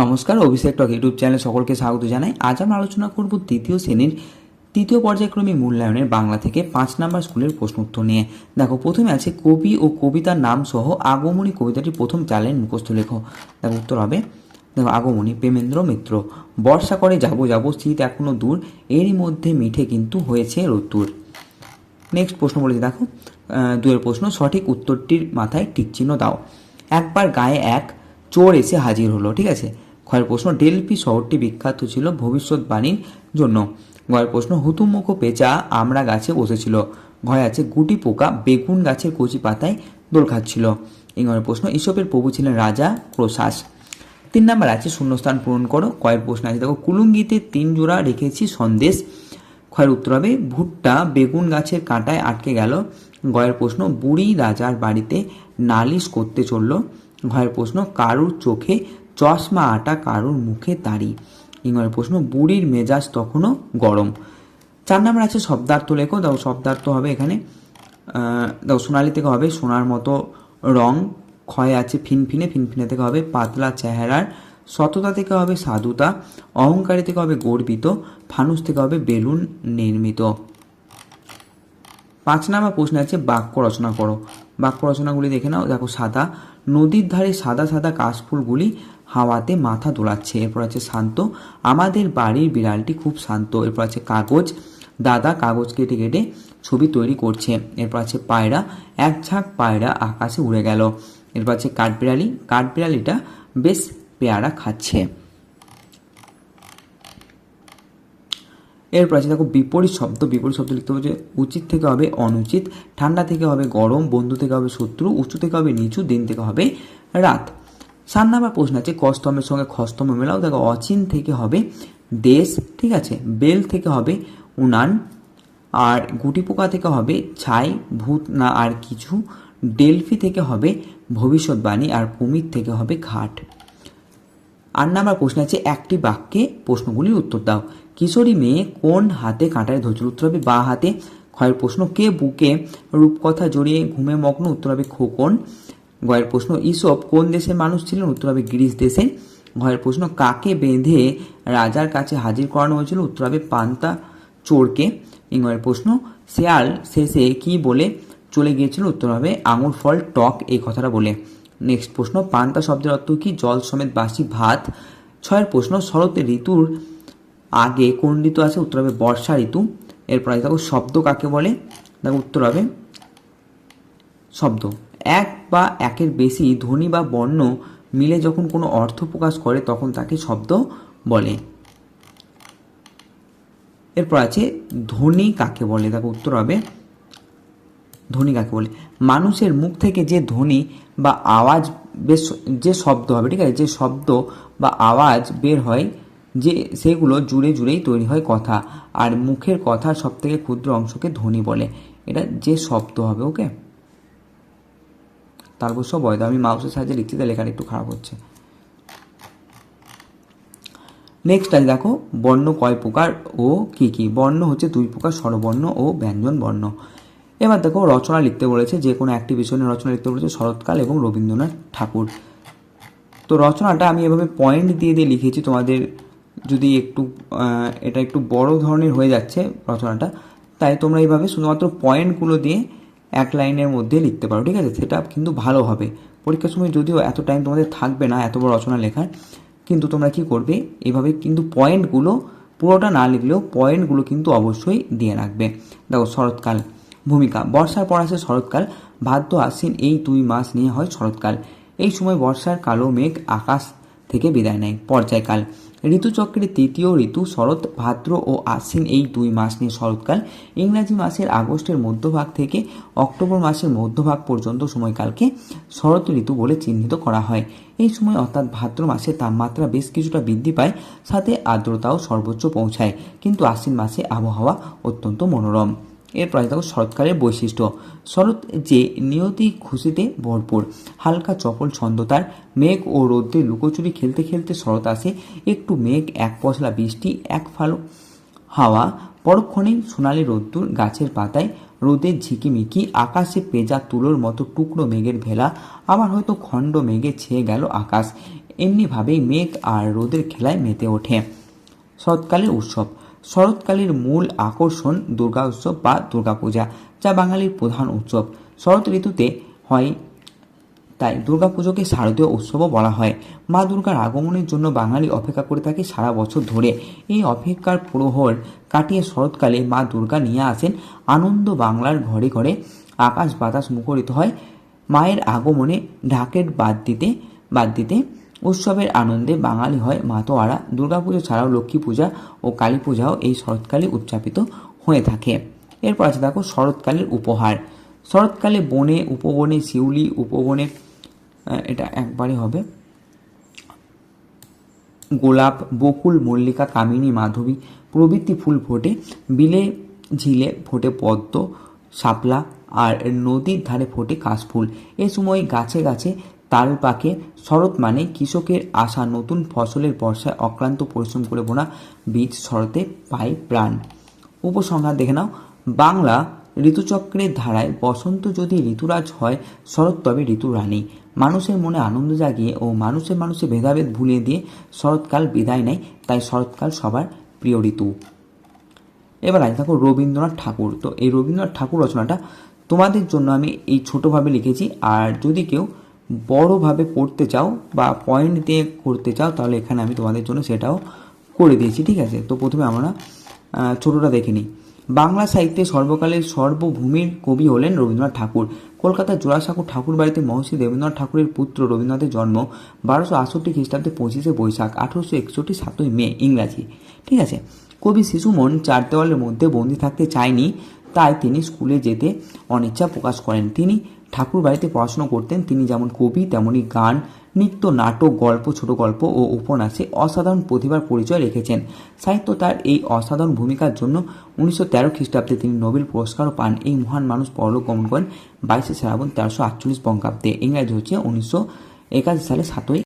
নমস্কার, অভিষেক টক ইউটিউব চ্যানেলে সকলকে স্বাগত জানাই। আজ আমরা আলোচনা করব তৃতীয় শ্রেণির তৃতীয় পর্যায়ক্রমিক মূল্যায়নের বাংলা থেকে পাঁচ নাম্বার স্কুলের প্রশ্ন উত্তর নিয়ে। দেখো, প্রথমে আছে কবি ও কবিতার নাম সহ আগমনী কবিতাটি প্রথম চালেন মুখস্থ লেখো। দেখো, উত্তর হবে, দেখো, আগমনী, প্রেমেন্দ্র মিত্র। বর্ষা করে যাব যাব, শীত এখনও দূর, এরই মধ্যে মিঠে কিন্তু হয়েছে রোদ্দুর। নেক্সট প্রশ্ন বলেছে, দেখো দুয়ের প্রশ্ন, সঠিক উত্তরটির মাথায় টিক চিহ্ন দাও। একবার গায়ে এক চোর এসে হাজির হলো, ঠিক আছে? ক্ষয়ের প্রশ্ন ডেলফি শহরটি বিখ্যাত ছিল ভবিষ্যৎবাণীর জন্য? গয়ের প্রশ্ন হুতুমুখ পেঁচা আমরা গাছে বসেছিল। ঘয় আছে গুটি পোকা, বেগুন গাছের কচি পাতায় দোল খাচ্ছিল। এই ঘরের প্রশ্ন, ইসপের প্রভু ছিলেন রাজা ক্রোশাস তিন নাম্বার আছে, শূন্যস্থান পূরণ করো। কয়ের প্রশ্ন আছে, দেখো, কুলুঙ্গিতে তিন জোড়া রেখেছি সন্দেশ। ক্ষয়ের উত্তর হবে, ভুট্টা, বেগুন গাছের কাঁটায় আটকে গেল। গয়ের প্রশ্ন, বুড়ি রাজার বাড়িতে নালিশ করতে চলল? ঘয়ের প্রশ্ন, কারুর চোখে চশমা আটা কারুর মুখে দাড়ি ইংরের প্রশ্ন, বুড়ির মেজাজ তখনও গরম। চার নাম্বার আছে শব্দার্থ লেখো। দেখো, শব্দার্থ হবে এখানে দেখো, সোনালি থেকে হবে সোনার মতো রং, ক্ষয় আছে ফিনফিনে ফিনফিনে থেকে হবে পাতলা চেহারার, সততা থেকে হবে সাধুতা, অহংকারী থেকে হবে গর্বিত, ফানুস থেকে হবে বেলুন নির্মিত। পাঁচ নাম্বার প্রশ্ন আছে বাক্য রচনা করো। বাক্য রচনাগুলি দেখে নাও। দেখো, সাদা, নদীর ধারে সাদা সাদা কাশফুলগুলি হাওয়াতে মাথা দোলাচ্ছে। এরপর আছে শান্ত। আমাদের বাড়ির বিড়ালটি খুব শান্ত। এরপর আছে কাগজ। দাদা কাগজ কেটে কেটে ছবি তৈরি করছে। এরপর আছে পায়রা। এক ঝাঁক পায়রা আকাশে উড়ে গেল। এরপর আছে কাঠবিড়ালি। কাঠবিড়ালিটা বেশ পেয়ারা খাচ্ছে। এরপর আছে দেখো বিপরীত শব্দ। বিপরীত শব্দ লিখতে হবে উচিত থেকে হবে অনুচিত। ঠান্ডা থেকে হবে গরম। বন্ধু থেকে হবে শত্রু। উঁচু থেকে হবে নিচু। দিন থেকে হবে রাত। সাত নাম্বার প্রশ্ন আছে, কস্তমের সঙ্গে খস্তম মেলাও দেখো, অচিন থেকে হবে দেশ, ঠিক আছে? বেল থেকে হবে উনান, আর গুটি পোকা থেকে হবে ছাই, ভূত না আর কিছু। ডেলফি থেকে হবে ভবিষ্যৎবাণী, আর কুমির থেকে হবে ঘাট। আট নাম্বার প্রশ্ন আছে, একটি বাক্যে প্রশ্নগুলির উত্তর দাও। কিশোরী মেয়ে কোন হাতে কাঁটায় ধরছিল উত্তর হবে? বা হাতে ক্ষয়ের প্রশ্ন, কে বুকে রূপকথা জড়িয়ে ঘুমে মগ্ন? উত্তর হবে খোকন। গয়ের প্রশ্ন, ইসব কোন দেশের মানুষ ছিলেন? উত্তর হবে গ্রিস দেশে। ঘয়ের প্রশ্ন, কাকে বেঁধে রাজার কাছে হাজির করানো হয়েছিল? উত্তর হবে পান্তা চোরকে। ইংরের প্রশ্ন, শেয়াল শেষে কি বলে চলে গিয়েছিল? উত্তর হবে আঙুর ফল, টক, এই কথাটা বলে। নেক্সট প্রশ্ন, পান্তা শব্দের অর্থ কি? জল সমেত বাসি ভাত। ছয়ের প্রশ্ন, শরৎ ঋতুর আগে কোন ঋতু আছে? উত্তর হবে বর্ষা ঋতু। এরপর দেখো শব্দ কাকে বলে? দেখো উত্তর হবে শব্দ। এক বা একের বেশি ধ্বনি বা বর্ণ মিলে যখন কোনো অর্থ প্রকাশ করে, তখন তাকে শব্দ বলে। এরপর আছে, ধ্বনি কাকে বলে? দেখো উত্তর হবে, ধ্বনি কাকে বলে? মানুষের মুখ থেকে যে ধ্বনি বা আওয়াজ বেশ যে শব্দ হবে, ঠিক আছে? যে শব্দ বা আওয়াজ বের হয়, যে, সেগুলো জুড়ে জুড়েই তৈরি হয় কথা। আর মুখের কথার সব থেকে ক্ষুদ্র অংশকে ধ্বনি বলে। এটা যে শব্দ হবে, ওকে? তারপর সব বয়দ, আমি মাউসের সাহায্যে লিখতে তাই লেখাটা একটু খারাপ হচ্ছে। নেক্সট আছে দেখো, বর্ণ কয় প্রকার ও কি কি? বর্ণ হচ্ছে দুই প্রকার, স্বরবর্ণ ও ব্যঞ্জন বর্ণ এবার দেখো, রচনা লিখতে বলেছে, যে কোনো একটি বিষয় নিয়ে রচনা লিখতে বলেছে শরৎকাল এবং রবীন্দ্রনাথ ঠাকুর। তো রচনাটা আমি এভাবে পয়েন্ট দিয়ে দিয়ে লিখেছি, তোমাদের যদি একটু এটা একটু বড় ধরনের হয়ে যাচ্ছে রচনাটা, তাই তোমরা এইভাবে শুধুমাত্র পয়েন্টগুলো দিয়ে এক লাইনের মধ্যে লিখতে পারো, ঠিক আছে? সেটা কিন্তু ভালো হবে। পরীক্ষার সময় যদিও এত টাইম তোমাদের থাকবে না, এত বড় রচনা লেখার, কিন্তু তোমরা কি করবে? এইভাবে কিন্তু পয়েন্টগুলো পুরোটা না লিখলেও পয়েন্টগুলো কিন্তু অবশ্যই দিয়ে রাখবে। দেখো, শরৎকাল, ভূমিকা, বর্ষার পর আসে শরৎকাল, ভাদ্র আশ্বিন এই দুই মাস নিয়ে হয় শরৎকাল। এই সময় বর্ষার কালো মেঘ আকাশ থেকে বিদায় নেয়, পর্যায়কাল। ঋতুচক্রের তৃতীয় ঋতু শরৎ, ভাদ্র ও আশ্বিন এই দুই মাস নিয়ে শরৎকাল। ইংরাজি মাসের আগস্টের মধ্যভাগ থেকে অক্টোবর মাসের মধ্যভাগ পর্যন্ত সময়কালকে শরৎ ঋতু বলে চিহ্নিত করা হয়। এই সময় অর্থাৎ ভাদ্র মাসে তাপমাত্রা বেশ কিছুটা বৃদ্ধি পায়, সাথে আর্দ্রতাও সর্বোচ্চ পৌঁছায়। কিন্তু আশ্বিন মাসে আবহাওয়া অত্যন্ত মনোরম। এরপর দেখো শরৎকালের বৈশিষ্ট্য। শরৎ যে নিয়তি খুশিতে ভরপুর, হালকা চপল ছন্দ তার, মেঘ ও রৌদ্রে লুকোচুরি খেলতে খেলতে শরৎ আসে, একটু মেঘ, এক পশলা বৃষ্টি, এক ফালো হাওয়া, পরক্ষণেই সোনালি রোদ্দুর গাছের পাতায়, রোদের ঝিকিমিকি, আকাশে পেঁজা তুলোর মতো টুকরো মেঘের ভেলা, আবার হয়তো খণ্ড মেঘে ছেয়ে গেল আকাশ। এমনিভাবেই মেঘ আর রোদের খেলায় মেতে ওঠে। শরৎকালের উৎসব শরৎকালের মূল আকর্ষণ দুর্গা উৎসব বা দুর্গাপূজা, যা বাঙালির প্রধান উৎসব। শরৎ ঋতুতে হয়, তাই দুর্গাপুজোকে শারদীয় উৎসবও বলা হয়। মা দুর্গার আগমনের জন্য বাঙালি অপেক্ষা করে থাকে সারা বছর ধরে। এই অপেক্ষার প্রহর কাটিয়ে শরৎকালে মা দুর্গা নিয়ে আসেন আনন্দ বাংলার ঘরে ঘরে। আকাশ বাতাস মুখরিত হয়, মায়ের আগমনে ঢাকের বাদ দিতে বাদ দিতে। উৎসবের আনন্দে বাঙালি হয় মাতোয়ারা। দুর্গাপুজো ছাড়াও লক্ষ্মী পূজা ও কালী পূজাও এই শরৎকালে উদযাপিত হয়ে থাকে। এরপর আছে দেখো শরৎকালের উপহার। শরৎকালে বনে, উপবনে, শিউলি, উপবনে এটা একবারে হবে। গোলাপ, বকুল, মল্লিকা, কামিনী, মাধবী, প্রভৃতি ফুল ফোটে। বিলে ঝিলে ফোটে পদ্ম, শাপলা, আর নদীর ধারে ফোটে কাশফুল। এ সময় গাছে গাছে তাল পাকে শরৎ মানে কৃষকের আশা নতুন ফসলের বর্ষায় অক্লান্ত পরিশ্রম করে বোনা বীজ শরতে পায় প্রাণ। উপসংহার দেখে নাও। বাংলা ঋতুচক্রের ধারায় বসন্ত যদি ঋতুরাজ হয়, শরৎ তবে ঋতুরানী মানুষের মনে আনন্দ জাগিয়ে ও মানুষের মানুষে ভেদাভেদ ভুলিয়ে দিয়ে শরৎকাল বিদায় নেয়, তাই শরৎকাল সবার প্রিয় ঋতু। এবার আজ দেখো রবীন্দ্রনাথ ঠাকুর। তো এই রবীন্দ্রনাথ ঠাকুর রচনাটা তোমাদের জন্য আমি এই ছোটোভাবে লিখেছি। আর যদি কেউ বড়োভাবে পড়তে চাও বা পয়েন্ট দিয়ে করতে চাও, তাহলে এখানে আমি তোমাদের জন্য সেটাও করে দিয়েছি, ঠিক আছে? তো প্রথমে আমরা ছোটোটা দেখে নিই। বাংলা সাহিত্যে সর্বকালের সর্বভূমির কবি হলেন রবীন্দ্রনাথ ঠাকুর। কলকাতার জোড়াসাঁকো ঠাকুর বাড়িতে মহর্ষি দেবেন্দ্রনাথ ঠাকুরের পুত্র রবীন্দ্রনাথের জন্ম বারোশো আটষট্টি খ্রিস্টাব্দে পঁচিশে বৈশাখ, আঠারোশো একষট্টি সাতই মে, ইংরাজি। ঠিক আছে? কবি শিশুমন চার দেওয়ালের মধ্যে বন্দি থাকতে চায়নি, তাই তিনি স্কুলে যেতে অনিচ্ছা প্রকাশ করেন। তিনি ঠাকুর বাড়িতে পড়াশোনা করতেন। তিনি যেমন কবি, তেমনি গান, নৃত্য নাটক, গল্প, ছোট গল্প ও উপন্যাসে অসাধারণ প্রতিভার পরিচয় রেখেছেন। সাহিত্য তার এই অসাধারণ ভূমিকার জন্য উনিশশো তেরো খ্রিস্টাব্দে তিনি নোবেল পুরস্কারও পান। এই মহান মানুষ পরলোক গমন করেন বাইশে শ্রাবণ তেরোশো আটচল্লিশ বঙ্গাব্দে। ইংরাজি হচ্ছে উনিশশো একাশি সালে সাতই